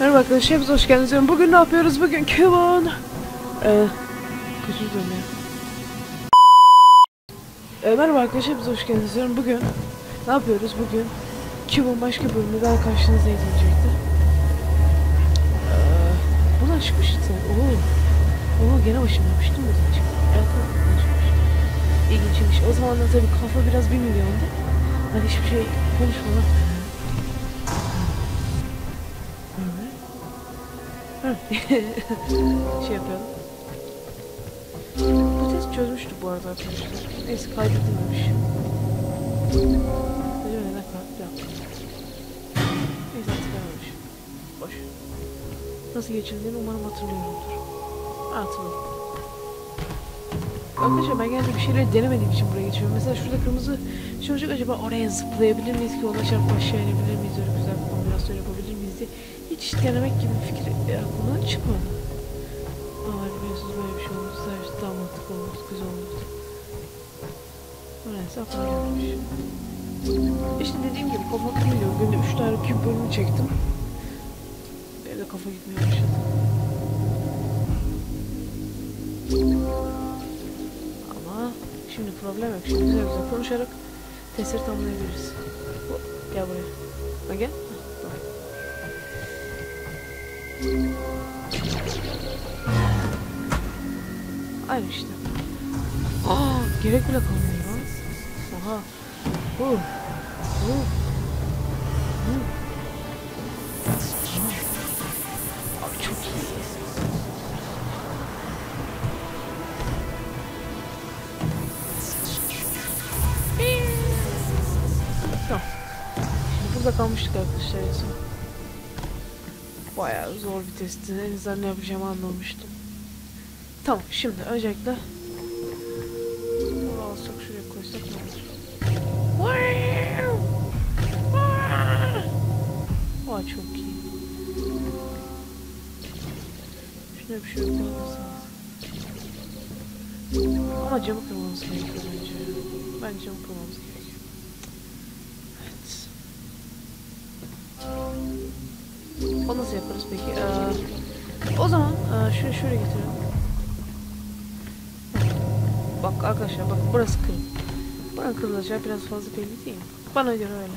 Merhaba arkadaşlar, hepiniz hoş geldiniz. Bugün ne yapıyoruz? Bugün Kevin. Ee, kusur ya. Ee, merhaba arkadaşlar, hepiniz hoş geldiniz. Bugün ne yapıyoruz? Bugün Kevin başka bölümde daha karşınızdayız öncelikle. Ee, buradan çıkmıştı. Oo. Oo gene başımdaymış değil mi? Buradan çıktı. Evet. İlginçmiş. O zaman da tabii kafa biraz bir milyondu. Ben hiçbir şey konuşmadan şey yapıyorum. Bu test çözmüştü bu arada arkadaşlar. Neyse kaydedilmemiş. Acaba neden kaydedilmemiş? Neyse hatırlamamış. Boş. Nasıl geçildiğini umarım hatırlıyorumdur. Ha, Hatırladım. Arkadaşlar ben genelde bir şeyleri denemediğim için buraya geçiyorum. Mesela şurada kırmızı şey acaba oraya zıplayabilir miyiz ki ona çarpıp aşağı inebilir miyiz? Öyle güzel bir hiç denemek gibi bir fikir aklımdan çıkmadı. Ama biliyorsunuz böyle bir şey olursa sadece daha mantıklı olurdu, güzel olurdu. Neyse gelmiş. İşte dediğim gibi kafa kırmıyor. Günde 3 tane küp bölümü çektim. Benim de kafa gitmeye başladı. Ama şimdi problem yok. Şimdi güzel güzel konuşarak testleri tamamlayabiliriz. Gel buraya. Gel. Aynı işte. Aa, gerek bile kalmıyor lan. Oha. Uh. Uh. Abi çok iyi. Tamam. Şimdi burada kalmıştık arkadaşlar en son. Bayağı zor bir testti. En ne yapacağımı anlamıştım. Tamam şimdi öncelikle Bunu alsak şuraya koysak ne olur? Aa çok iyi. Şuna bir şey koyarsanız. Ama camı kırmamız gerekiyor bence. Bence camı kırmamız gerekiyor. O nasıl yaparız peki? Ee, o zaman e, şöyle şöyle getirelim. Bak arkadaşlar bak burası kırık. Buranın kırılacağı biraz fazla belli değil mi? Bana göre öyle.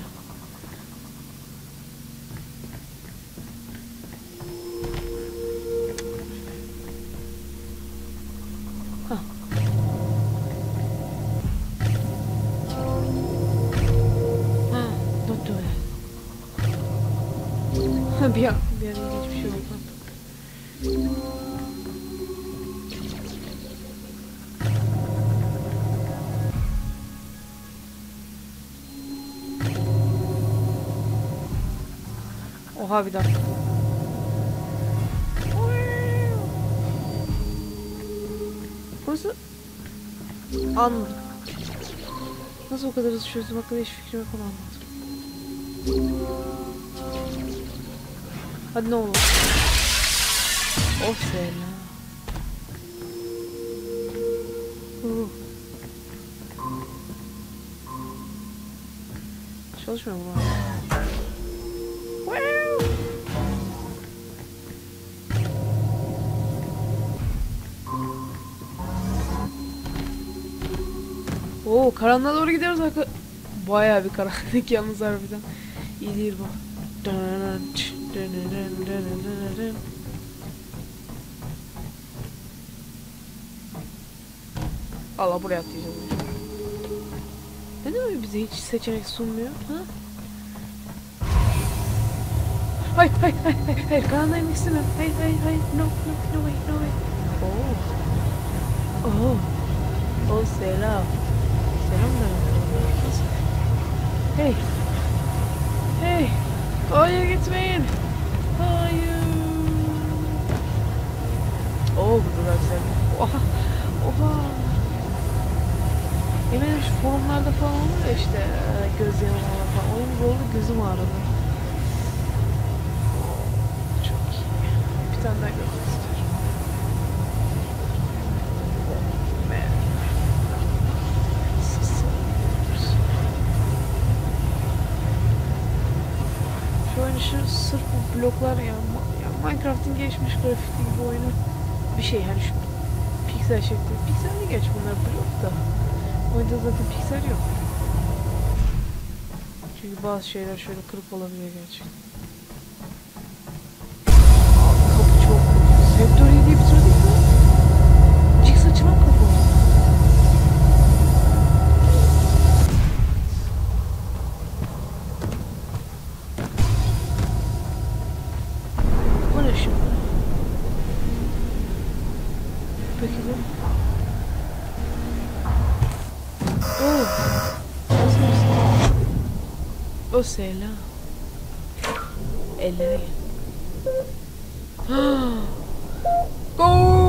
bir an, bir an ilginç bir şey oldu. Oha bir dakika. Burası... Anladım. Nasıl o kadar hızlı çözdüm hakkında hiç fikrim yok ama anladım. Hadi ne olur. Of selam. Uh. Çalışmıyor mu? Oo karanlığa doğru gidiyoruz arka. Bayağı bir karanlık yalnız harbiden. İyi değil bu. Allah buraya atlayacağız. Neden öyle bize hiç seçenek sunmuyor? Ha? Hayır, hayır, hayır, hayır, hayır, inmek istemiyorum. Hayır, hayır, hayır, no, no, no way, no way. Oh. Oh. Oh, selam. Selam da. Hey. Hey. Hayır gitmeyin. Şu forumlarda falan olur ya işte e, göz yanılma falan. Gibi oldu gözüm ağrıdı. Çok iyi. Bir tane daha görmek istiyorum. Şu oyunu şu sırf bu bloklar ya, ya Minecraft'ın gelişmiş grafikli gibi oyunu bir şey hani şu piksel şekli. Pikselli geç bunlar blok da. Oyunda zaten piksel yok. Çünkü bazı şeyler şöyle kırık olabiliyor gerçekten. O selam. Ellere gel.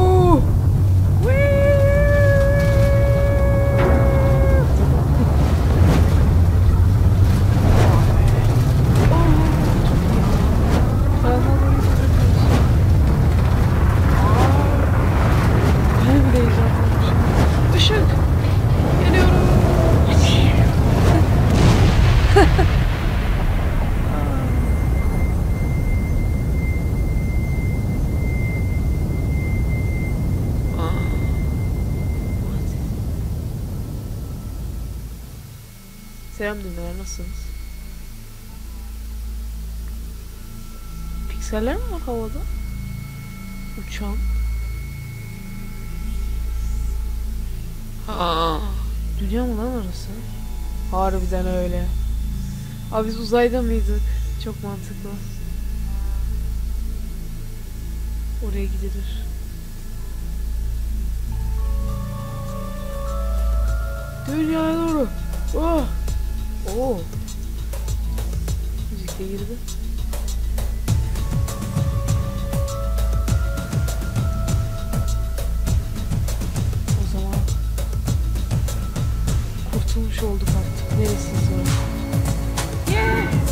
Selam dinleyenler nasılsınız? Pikseller mi var havada? Uçan. Ha. Dünya mı lan orası? Harbiden öyle. Abi biz uzayda mıydık? Çok mantıklı. Oraya gidilir. Dünyaya doğru. Oh. Oo. Müzik de girdi. O zaman kurtulmuş olduk artık. Neresiyiz orası? Yeah!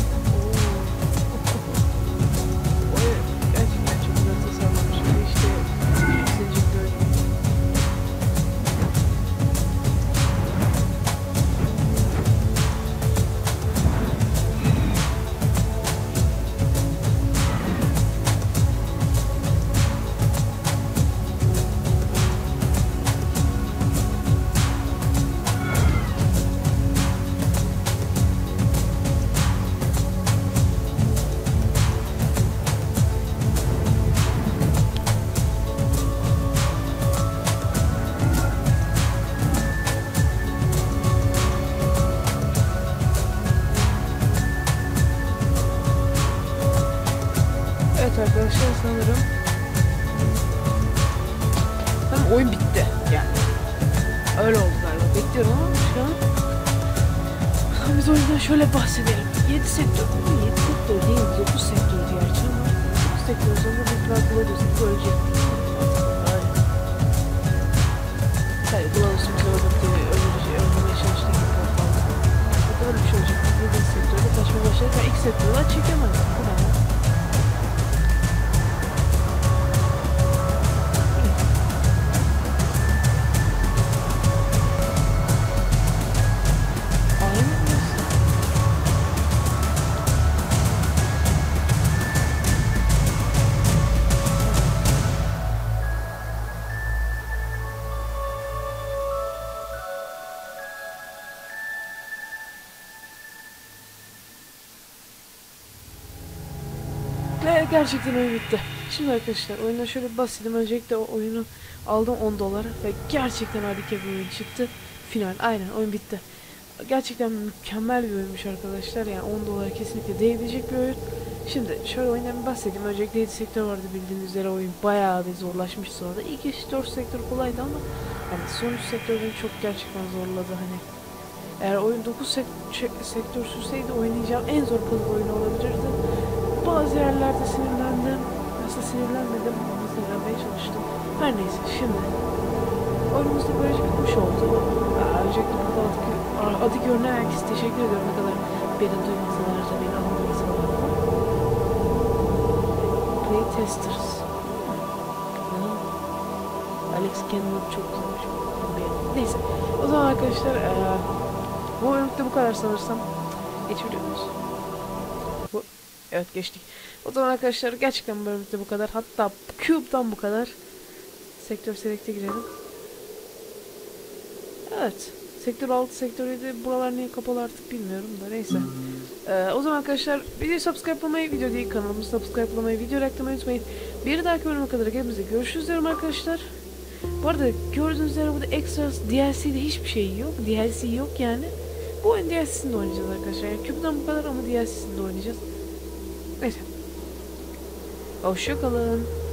Arkadaşlar sanırım Tam oyun bitti yani. Öyle oldu galiba. Bekliyorum ama şu an biz oyundan şöyle bahsedelim. 7 sektör mi? 7 sektör değil, 9 sektör gerçi ama 9 sektör biz biraz Glados'u görecektik. Öyle. Tabii Glados'u bize bir öldürücü, öldürmeye çalıştık. Burada öyle bir şey olacak. Biz 7 sektörde kaçmaya başladık. Ben ilk sektörden çekemedim. Bu ne gerçekten oyun bitti. Şimdi arkadaşlar oyuna şöyle bahsedeyim. Öncelikle o oyunu aldım 10 dolara ve gerçekten harika bir oyun çıktı. Final aynen oyun bitti. Gerçekten mükemmel bir oyunmuş arkadaşlar. Yani 10 dolara kesinlikle değecek bir oyun. Şimdi şöyle oyundan bahsedeyim. Öncelikle 7 sektör vardı bildiğiniz üzere oyun bayağı bir zorlaşmış sonra. İlk iş 4 sektör kolaydı ama hani son 3 sektör çok gerçekten zorladı hani. Eğer oyun 9 sek sektör sürseydi oynayacağım en zor puzzle oyunu olabilirdi. Bazı yerlerde sinirlendim. Aslında sinirlenmedim ama sinirlenmeye çalıştım. Her neyse şimdi. Oyunumuz da böylece bitmiş oldu. Aa, Öncelikle burada adı, adı görünen herkese teşekkür ediyorum. Ne kadar beni duymasalar da beni anlamasalar da. Playtesters. Alex Kenwood çok beğendim. Neyse. O zaman arkadaşlar eee bu oyunlukta bu kadar sanırsam. Bu, evet geçtik. O zaman arkadaşlar gerçekten bölümde bu kadar. Hatta Cube'dan bu kadar. Sektör Select'e girelim. Evet. Sektör 6, sektör 7 buralar niye kapalı artık bilmiyorum da neyse. Ee, o zaman arkadaşlar videoyu subscribe'lamayı, video değil kanalımızı subscribe'lamayı, video reklamı unutmayın. Bir dahaki bölüme kadar hepinize görüşürüz diyorum arkadaşlar. Bu arada gördüğünüz üzere burada extras DLC'de hiçbir şey yok. DLC yok yani. Bu oyun DLC'sinde oynayacağız arkadaşlar. Yani Cube'dan bu kadar ama DLC'sinde oynayacağız. Neyse. Hoşçakalın.